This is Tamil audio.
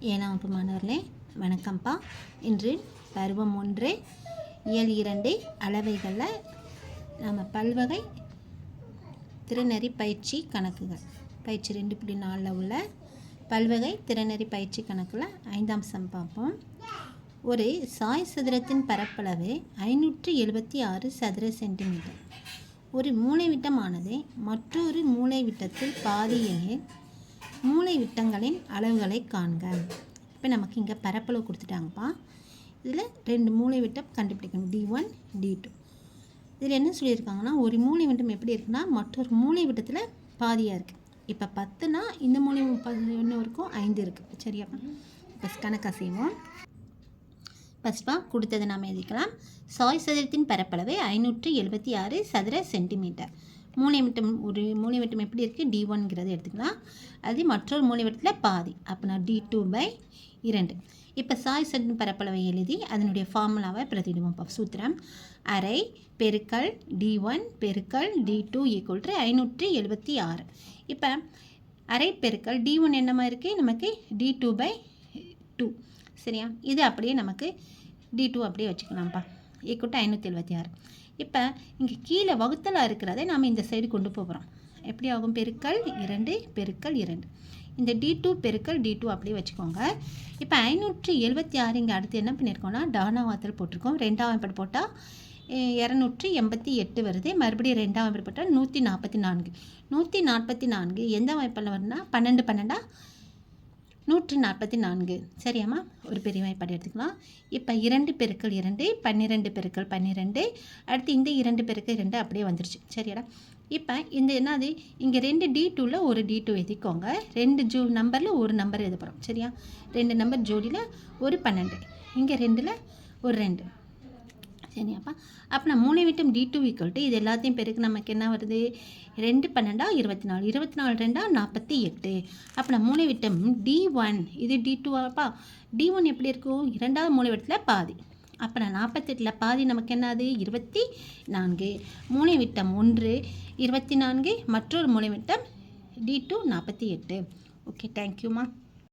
ஏனாம் வகுப்பு மாணவர்களே வணக்கம்ப்பா. இன்று பருவம் ஒன்று இயல் இரண்டு அளவைகளில் நம்ம பல்வகை திறனறி பயிற்சி கணக்குகள். பயிற்சி ரெண்டு புள்ளி நாலில் உள்ள பல்வகை திறனறி பயிற்சி கணக்கில் ஐந்தாம் சம் பார்ப்போம். ஒரு சாய் சதுரத்தின் பரப்பளவு ஐநூற்று எழுபத்தி ஆறு சதுர சென்டிமீட்டர். ஒரு மூலைவிட்டமானது மற்றொரு மூலைவிட்டத்தில் பாதி எனில் மூளை விட்டங்களின் அளவுகளை காண்க. இப்போ நமக்கு இங்கே பரப்பளவு கொடுத்துட்டாங்கப்பா. இதில் ரெண்டு மூளை விட்டம் கண்டுபிடிக்கணும். டி ஒன் டி டூ இதில் என்ன சொல்லியிருக்காங்கன்னா ஒரு மூளை விட்டம் எப்படி இருக்குன்னா மற்றொரு மூளை விட்டத்தில் பாதியாக இருக்குது இப்போ பத்துனா இந்த மூளை ஒன்று இருக்கும் ஐந்து இருக்குது சரியா இப்போ கணக்காக செய்வோம். ஃபஸ்ட்பா கொடுத்ததை நாம் எழுதிக்கலாம். சாய் சதுரத்தின் பரப்பளவு ஐநூற்று எழுபத்தி ஆறு சதுர சென்டிமீட்டர் மூலைவிட்டம் ஒரு மூலைவிட்டம் எப்படி இருக்குது டி ஒன்ங்கிறத எடுத்துக்கலாம். அது மற்றொரு மூலைவட்டத்தில் பாதி. அப்போனா டி டூ பை இரண்டு. இப்போ சாய் சட்டன் பரப்பளவை எழுதி அதனுடைய ஃபார்முலாவை பிரதிடுவோம் இப்போ சூத்திரம் அரை பெருக்கல் டி ஒன் பெருக்கல் டி டூ ஈக்குவல் டு ஐநூற்றி எழுபத்தி ஆறு. இப்போ அரை பெருக்கல் டி ஒன் என்னமா இருக்குது நமக்கு டி டூ பை டூ சரியா? இது அப்படியே நமக்கு டி டூ அப்படியே வச்சுக்கலாம்ப்பா. ஈக்குவல் டு ஐநூற்றி எழுபத்தி ஆறு. இப்போ இங்கே கீழே வகுத்தலாக இருக்கிறதை நாம் இந்த சைடு கொண்டு போகிறோம். எப்படி ஆகும்? பெருக்கல் இரண்டு பெருக்கல் இரண்டு. இந்த டி டூ பெருக்கல் டி டூ அப்படியே வச்சுக்கோங்க. இப்போ ஐநூற்றி எழுபத்தி ஆறு இங்கே அடுத்து என்ன பண்ணியிருக்கோம்னா டானாவாத்தில் போட்டிருக்கோம். ரெண்டாம் வாய்ப்பாடு போட்டால் இரநூற்றி எண்பத்தி எட்டு வருது. மறுபடியும் ரெண்டாம் வாய்ப்பாடு போட்டால் நூற்றி நாற்பத்தி நான்கு. நூற்றி நாற்பத்தி நான்கு எந்த வாய்ப்பில் வருதுன்னா பன்னெண்டு பன்னெண்டா? நூற்றி நாற்பத்தி நான்கு சரியாம்மா? ஒரு பெரிய வாய்ப்பாடு எடுத்துக்கலாம். இப்போ இரண்டு பெருக்கள் இரண்டு பன்னிரெண்டு பெருக்கள் பன்னிரெண்டு. அடுத்து இந்த இரண்டு பெருக்கள் இரண்டு அப்படியே வந்துருச்சு. சரியாடா? இப்போ இந்த என்னது? இங்கே ரெண்டு டி டூவில் ஒரு டி டூ எழுதிக்கோங்க. ரெண்டு ஜூ நம்பரில் ஒரு நம்பர் எழுத போகிறோம் சரியா? ரெண்டு நம்பர் ஜோடியில் ஒரு பன்னெண்டு. இங்கே ரெண்டில் ஒரு ரெண்டு. சரியாப்பா? அப்போ நான் மூணு விட்டம் டி டூ ஈக்குவல் டு இது எல்லாத்தையும் பெருக்கு நமக்கு என்ன வருது? ரெண்டு பன்னெண்டா இருபத்தி நாலு. இருபத்தி நாலு ரெண்டா நாற்பத்தி எட்டு. அப்போ நான் மூணு விட்டம் டி ஒன் இது டி டூவாப்பா டி ஒன் எப்படி இருக்கும்? இரண்டாவது மூணு விட்டத்தில் பாதி. அப்போ நான் நாற்பத்தெட்டில் பாதி நமக்கு என்னது? இருபத்தி நான்கு. மூளை விட்டம் ஒன்று இருபத்தி நான்கு. மற்றொரு மூளை விட்டம் டி டூ நாற்பத்தி எட்டு. ஓகே தேங்க்யூம்மா